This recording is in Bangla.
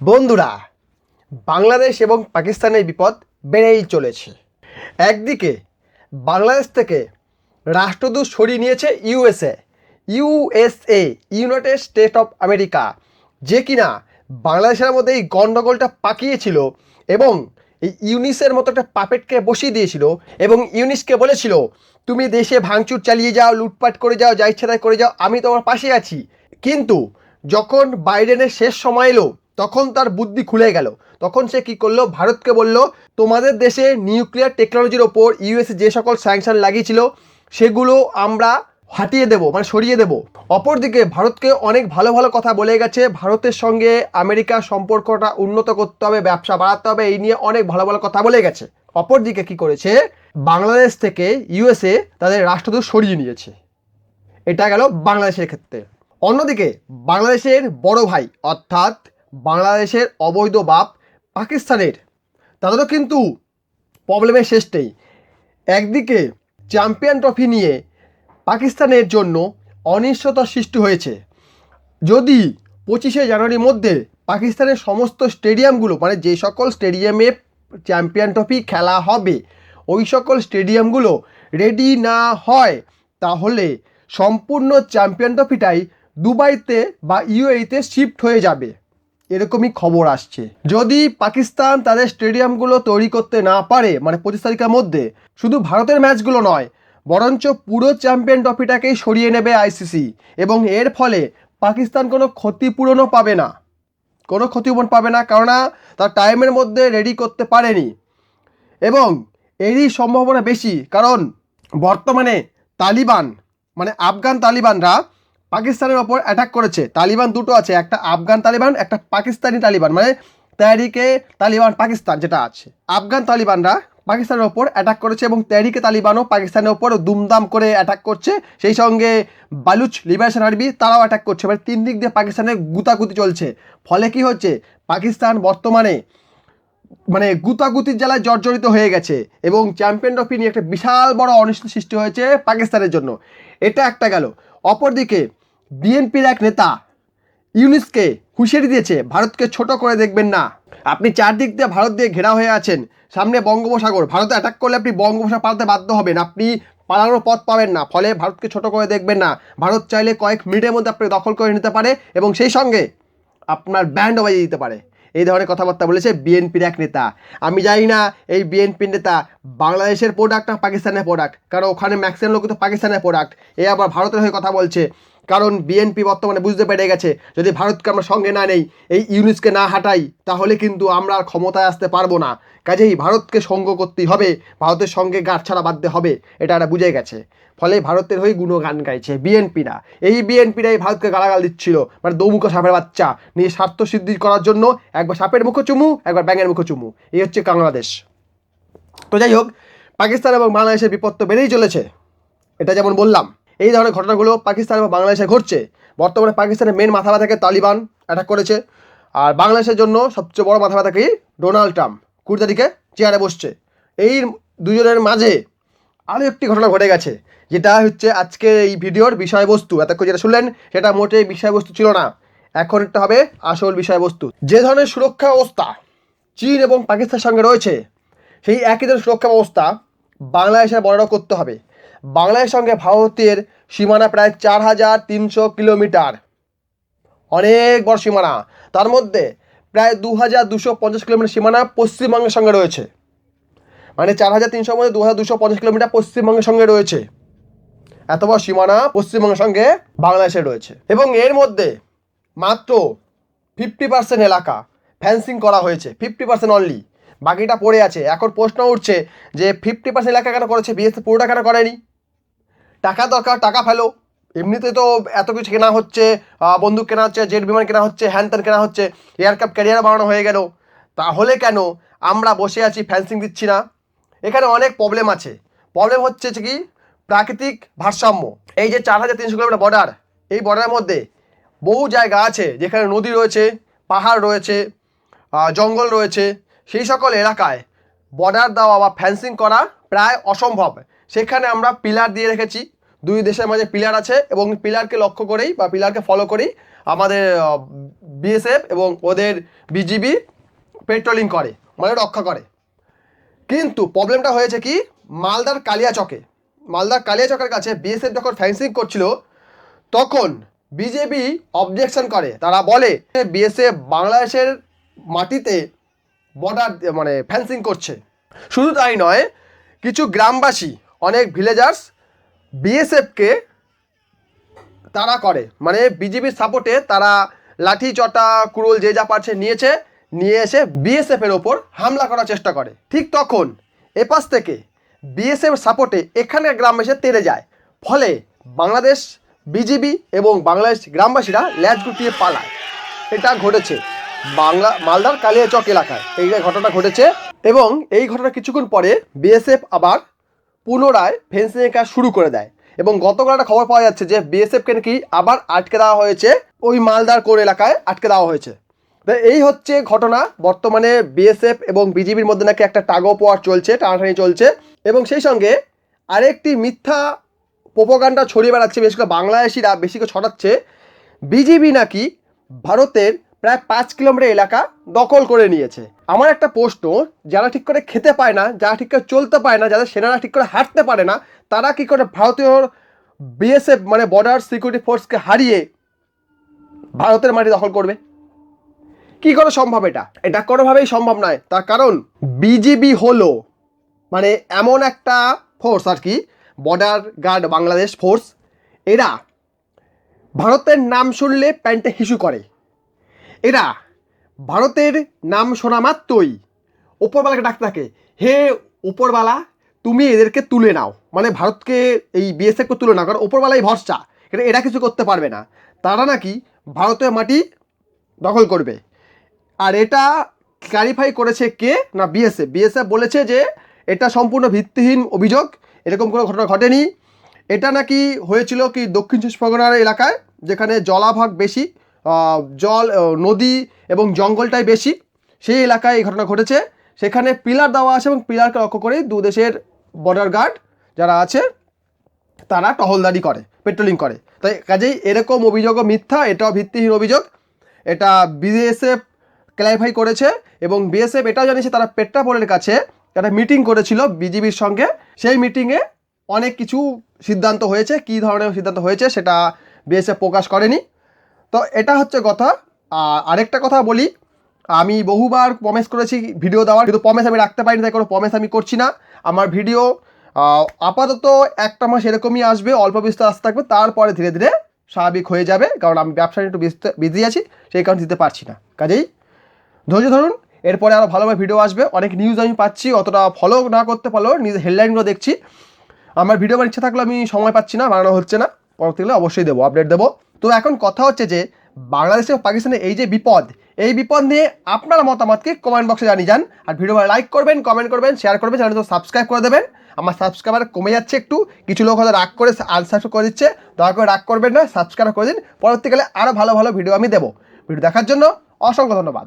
বন্ধুরা, বাংলাদেশ এবং পাকিস্তানের বিপদ বেড়েই চলেছে। একদিকে, বাংলাদেশ থেকে রাষ্ট্রদূত সরিয়ে নিয়েছে U S A U S A, united state of America, যে কিনা বাংলাদেশের মধ্যে এই গণ্ডগোলটা পাকিয়েছিল এবং এই ইউনিসের মতো একটা পাপেটকে বসিয়ে দিয়েছিল এবং ইউনিসকে বলেছিল, তুমি দেশে ভাঙচুর চালিয়ে যাও, লুটপাট করে যাও, যা ইচ্ছা করে যাও, আমি তোমার পাশে আছি। কিন্তু যখন বাইডেনের শেষ সময় এলো তখন তার বুদ্ধি খুলে গেল। তখন সে কি করল? ভারতকে বলল, তোমাদের দেশে নিউক্লিয়ার টেকনোলজির ওপর ইউএসএ যে সকল স্যাংশন লাগিয়েছিল, সেগুলো আমরা হাটিয়ে দেব মানে সরিয়ে দেব। অপরদিকে ভারতকে অনেক ভালো ভালো কথা বলে গেছে। ভারতের সঙ্গে আমেরিকার সম্পর্কটা উন্নত করতে হবে, ব্যবসা বাড়াতে হবে, এই নিয়ে অনেক ভালো ভালো কথা বলে গেছে। অপরদিকে কি করেছে? বাংলাদেশ থেকে ইউএসএ তাদের রাষ্ট্রদূত সরিয়ে নিয়েছে। এটা গেল বাংলাদেশের ক্ষেত্রে। অন্যদিকে বাংলাদেশের বড় ভাই, অর্থাৎ বাংলাদেশের অবৈধ বাপ পাকিস্তানের। তাদেরও কিন্তু প্রবলেমের শেষ নেই। একদিকে চ্যাম্পিয়ন ট্রফি নিয়ে পাকিস্তানের জন্য অনিশ্চয়তার সৃষ্টি হয়েছে। যদি পঁচিশে জানুয়ারির মধ্যে পাকিস্তানের সমস্ত স্টেডিয়ামগুলো মানে যে সকল স্টেডিয়ামে চ্যাম্পিয়ন ট্রফি খেলা হবে, ওই সকল স্টেডিয়ামগুলো রেডি না হয়, তাহলে সম্পূর্ণ চ্যাম্পিয়ন ট্রফিটাই দুবাইতে বা ইউএইতে শিফট হয়ে যাবে। এরকমই খবর আসছে। যদি পাকিস্তান তাদের স্টেডিয়ামগুলো তৈরি করতে না পারে মানে পঁচিশ তারিখের মধ্যে, শুধু ভারতের ম্যাচগুলো নয়, বরঞ্চ পুরো চ্যাম্পিয়ন ট্রফিটাকেই সরিয়ে নেবে আইসিসি, এবং এর ফলে পাকিস্তান কোনো ক্ষতিপূরণও পাবে না। কোনো ক্ষতিপূরণ পাবে না, কেননা তার টাইমের মধ্যে রেডি করতে পারেনি। এবং এরই সম্ভাবনা বেশি, কারণ বর্তমানে তালিবান মানে আফগান তালিবানরা পাকিস্তানের ওপর অ্যাটাক করেছে। তালিবান দুটো আছে, একটা আফগান তালিবান, একটা পাকিস্তানি তালিবান। মানে তেহরিকে তালিবান পাকিস্তান যেটা আছে। আফগান তালিবানরা পাকিস্তানের ওপর অ্যাটাক করেছে এবং তেহরিকে তালিবানও পাকিস্তানের ওপর দুমদাম করে অ্যাটাক করছে। সেই সঙ্গে বালুচ লিবারেশন আর্মি তারাও অ্যাটাক করছে। মানে তিন দিক দিয়ে পাকিস্তানের গুতাগুতি চলছে। ফলে কি হচ্ছে? পাকিস্তান বর্তমানে মানে গুতাগুতির জ্বালায় জর্জরিত হয়ে গেছে এবং চ্যাম্পিয়ন ট্রফি নিয়ে একটা বিশাল বড় অনিষ্ট সৃষ্টি হয়েছে পাকিস্তানের জন্য। এটা একটা গেল। অপরদিকে বিএনপির এক নেতা ইউনিসকে হুঁশিয়ারি দিয়েছে, ভারতকে ছোট করে দেখবেন না। আপনি চারদিক দিয়ে ভারত দিয়ে ঘেরা হয়ে আছেন। সামনে বঙ্গোপসাগর, ভারতে অ্যাটাক করলে আপনি বঙ্গোপসাগর পালাতে বাধ্য হবেন। আপনি পালানোর পথ পাবেন না, ফলে ভারতকে ছোট করে দেখবেন না। ভারত চাইলে কয়েক মিনিটের মধ্যে আপনি দখল করে নিতে পারে এবং সেই সঙ্গে আপনার ব্যান্ডও বাজিয়ে দিতে পারে। এই ধরনের কথাবার্তা বলেছে বিএনপির এক নেতা। আমি জানি না এই বিএনপির নেতা বাংলাদেশের প্রোডাক্ট না পাকিস্তানের প্রোডাক্ট কারণ ওখানে ম্যাক্সিমাম লোক তো পাকিস্তানের প্রোডাক্ট এ আবার ভারতের হয়ে কথা বলছে। কারণ বিএনপি বর্তমানে বুঝতে পেরে গেছে, যদি ভারতকে আমরা সঙ্গে না নেই, এই ইউনিসকে না হাঁটাই, তাহলে কিন্তু আমরা আর ক্ষমতায় আসতে পারব না। কাজেই ভারতকে সঙ্গ করতেই হবে, ভারতের সঙ্গে গাঁট ছাড়া বাঁধতে হবে, এটা এরা বুঝে গেছে। ফলে ভারতের হয়ে গুণগান গাইছে বিএনপিরা এই বিএনপিরাই ভারতকে গালাগাল দিচ্ছিল মানে দৌমুখ সাপের বাচ্চা, নিয়ে স্বার্থ সিদ্ধি করার জন্য একবার সাপের মুখো চুমু, একবার ব্যাঙের মুখো চুমু। এই হচ্ছে বাংলাদেশ। তো যাই হোক, পাকিস্তান এবং বাংলাদেশের বিপদ তো বেড়েই চলেছে, এটা যেমন বললাম। এই ধরনের ঘটনাগুলো পাকিস্তান এবং বাংলাদেশে ঘটছে। বর্তমানে পাকিস্তানের মেন মাথা ব্যথাকে তালিবান অ্যাটাক করেছে। আর বাংলাদেশের জন্য সবচেয়ে বড় মাথা ব্যথাকে ডোনাল্ড ট্রাম্প। কুড়ি তারিখে চেয়ারে বসছে। এই দুজনের মাঝে আরও একটি ঘটনা ঘটে গেছে, যেটা হচ্ছে আজকে এই ভিডিওর বিষয়বস্তু। এতক্ষণ যেটা শুনলেন, সেটা মোটেই বিষয়বস্তু ছিল না। এখন একটা হবে আসল বিষয়বস্তু। যে ধরনের সুরক্ষা ব্যবস্থা চীন এবং পাকিস্তানের সঙ্গে রয়েছে, সেই একই ধরনের সুরক্ষা ব্যবস্থা বাংলাদেশের বড় করতে হবে। বাংলাদেশের সঙ্গে ভারতের সীমানা প্রায় চার হাজার তিনশো কিলোমিটার। অনেক বড় সীমানা। তার মধ্যে প্রায় দু হাজার দুশো পঞ্চাশ কিলোমিটার সীমানা পশ্চিমবঙ্গের সঙ্গে রয়েছে। মানে চার হাজার তিনশোর মধ্যে দু হাজার দুশো পঞ্চাশ কিলোমিটার পশ্চিমবঙ্গের সঙ্গে রয়েছে। এত বড় সীমানা পশ্চিমবঙ্গের সঙ্গে বাংলাদেশে রয়েছে। এবং এর মধ্যে মাত্র ফিফটি পার্সেন্ট এলাকা ফ্যান্সিং করা হয়েছে। ফিফটি পার্সেন্ট অনলি বাকিটা পড়ে আছে। এখন প্রশ্ন উঠছে যে ফিফটি পার্সেন্ট এলাকা কেন করেছে? বিএসএফ পুরোটা কেন করেনি? টাকা দরকার, টাকা ফেলো। এমনিতে তো এত কিছু কেনা হচ্ছে বন্দুক কেনা হচ্ছে, জেট বিমান কেনা হচ্ছে, হ্যান ত্যান কেনা হচ্ছে এয়ারক্রাফট ক্যারিয়ার বানানো হয়ে গেল। তাহলে কেন আমরা বসে আছি, ফ্যান্সিং দিচ্ছি না? এখানে অনেক প্রবলেম আছে। প্রবলেম হচ্ছে কি, প্রাকৃতিক ভারসাম্য। এই যে চার হাজার তিনশো কিলোমিটার বর্ডার এই বর্ডারের মধ্যে বহু জায়গা আছে যেখানে নদী রয়েছে, পাহাড় রয়েছে জঙ্গল রয়েছে। সেই সকল এলাকায় বর্ডার দেওয়া বা ফ্যান্সিং করা প্রায় অসম্ভব। সেখানে আমরা পিলার দিয়ে রেখেছি। দুই দেশের মাঝে পিলার আছে এবং পিলারকে লক্ষ্য করেই বা পিলারকে ফলো করেই আমাদের বিএসএফ এবং ওদের বিজিবি পেট্রোলিং করে মানে রক্ষা করে। কিন্তু প্রবলেমটা হয়েছে কি? মালদার কালিয়াচকে। মালদার কালিয়াচকের কাছে বিএসএফ যখন ফেন্সিং করছিল, তখন বিজেপি অবজেকশন করে। তারা বলে বিএসএফ বাংলাদেশের মাটিতে বর্ডার মানে ফেন্সিং করছে। শুধু তাই নয়, কিছু গ্রামবাসী অনেক ভিলেজার্স বিএসএফকে তারা করে। মানে বিজেপির সাপোর্টে তারা লাঠি চটা, কুড়োল যে যা পারছে নিয়েছে, নিয়ে এসে বিএসএফ এর ওপর হামলা করার চেষ্টা করে। ঠিক তখন এপাশ থেকে বিএসএফ সাপোর্টে এখানের গ্রাম এসে তেড়ে যায়। ফলে বাংলাদেশ বিজিবি এবং বাংলাদেশ গ্রামবাসীরা ল্যাচ গুটিয়ে পালায়। এটা ঘটেছে বাংলা, মালদার কালিয়াচক এলাকায়। এই ঘটনা ঘটেছে এবং এই ঘটনা কিছুক্ষণ পরে বিএসএফ আবার পুনরায় ফেন্সিং কাজ শুরু করে দেয় এবং গতকাল একটা খবর পাওয়া যাচ্ছে যে বিএসএফকে নাকি আবার আটকে দেওয়া হয়েছে। ওই মালদার কোর এলাকায় আটকে দেওয়া হয়েছে। তো এই হচ্ছে ঘটনা। বর্তমানে বিএসএফ এবং বিজিবির মধ্যে নাকি একটা টাগো পোয়ার চলছে, টানাটানি চলছে। এবং সেই সঙ্গে আরেকটি মিথ্যা প্রোপাগান্ডা ছড়িয়ে বেড়াচ্ছে, বেশ করে বাংলাদেশিরা বেশি করে ছড়াচ্ছে। বিজিবি নাকি ভারতের প্রায় পাঁচ কিলোমিটার এলাকা দখল করে নিয়েছে। আমার একটা প্রশ্ন, যারা ঠিক করে খেতে পায় না, যারা ঠিক করে চলতে পায় না, যাদের সেনারা ঠিক করে হাঁটতে পারে না, তারা কি করে ভারতীয় বিএসএফ মানে বর্ডার সিকিউরিটি ফোর্সকে হারিয়ে ভারতের মাটি দখল করবে? কি করে সম্ভব এটা? এটা কোনোভাবেই সম্ভব নয়। তার কারণ বিজিবি হলো মানে এমন একটা ফোর্স আর কি বর্ডার গার্ড বাংলাদেশ ফোর্স এরা ভারতের নাম শুনলে প্যান্টে হিসু করে। এরা, ভারতের নাম শোনা মাত্রই। ওপরবেলাকে ডাকতে থাকে, হে ওপরবেলা তুমি এদেরকে তুলে নাও। মানে ভারতকে এই বিএসএফকে তুলে নাও, কারণ ওপরবেলাই ভরসা এটা এরা কিছু করতে পারবে না। তারা নাকি ভারতের মাটি দখল করবে। আর এটা ক্লারিফাই করেছে কে? না বিএসএফ বিএসএফ বলেছে যে, এটা সম্পূর্ণ ভিত্তিহীন অভিযোগ, এরকম কোনো ঘটনা ঘটেনি। এটা নাকি হয়েছিল কি দক্ষিণ চব্বিশ পরগনার এলাকায়, যেখানে জলাভাগ বেশি জল নদী এবং জঙ্গলটাই বেশি। সেই এলাকায় এই ঘটনা ঘটেছে। সেখানে পিলার দেওয়া আছে এবং পিলারকে লক্ষ্য করে দু দেশের বর্ডার গার্ড যারা আছে, তারা টহলদারি করে পেট্রোলিং করে। তাই কাজেই এরকম অভিযোগও মিথ্যা এটাও ভিত্তিহীন অভিযোগ। এটা বিএসএফ ক্লারিফাই করেছে এবং বিএসএফ এটাও জানিয়েছে তারা পেট্রাপোলের কাছে একটা মিটিং করেছিল বিজিবির সঙ্গে। সেই মিটিংয়ে অনেক কিছু সিদ্ধান্ত হয়েছে, কী ধরনের সিদ্ধান্ত হয়েছে সেটা বিএসএফ প্রকাশ করেনি। তো এটা হচ্ছে কথা। আরেকটা কথা বলি। আমি বহুবার প্রমেস করেছি ভিডিও দেওয়ার, কিন্তু প্রমেস আমি রাখতে পারিনি, তাই কোনো প্রমেস আমি করছি না। আমার ভিডিও আপাতত একটা মাস এরকমই আসবে, অল্প বিস্তর আসতে থাকবে, তারপরে ধীরে ধীরে স্বাভাবিক হয়ে যাবে, কারণ আমি ব্যবসায় একটু বিজি আছি, সেই কারণে দিতে পারছি না। কাজেই ধৈর্য ধরুন, এরপরে আরও ভালোভাবে ভিডিও আসবে। অনেক নিউজ আমি পাচ্ছি, অতটা ফলো না করতে পারলেও নিজের হেডলাইনগুলো দেখছি। আমার ভিডিও আমার ইচ্ছা থাকলে আমি সময় পাচ্ছি না, বানানো হচ্ছে না। পরবর্তীকালে অবশ্যই দেবো আপডেট দেবো। তো এখন কথা হচ্ছে যে বাংলাদেশ এবং পাকিস্তানের এই যে বিপদ, এই বিপদ নিয়ে আপনার মতামতকে কমেন্ট বক্সে জানিয়ে যান। আর ভিডিও লাইক করবেন কমেন্ট করবেন শেয়ার করবেন চ্যানেল তো সাবস্ক্রাইব করে দেবেন। আমার সাবস্ক্রাইবার কমে যাচ্ছে একটু, কিছু লোক হয়তো রাগ করে আনসাবস্ক্রাইব করে দিচ্ছে, দয়া করে রাগ করবেন না সাবস্ক্রাইব করে দিন। পরবর্তীকালে আরও ভালো ভালো ভিডিও আমি দেবো। ভিডিও দেখার জন্য অসংখ্য ধন্যবাদ।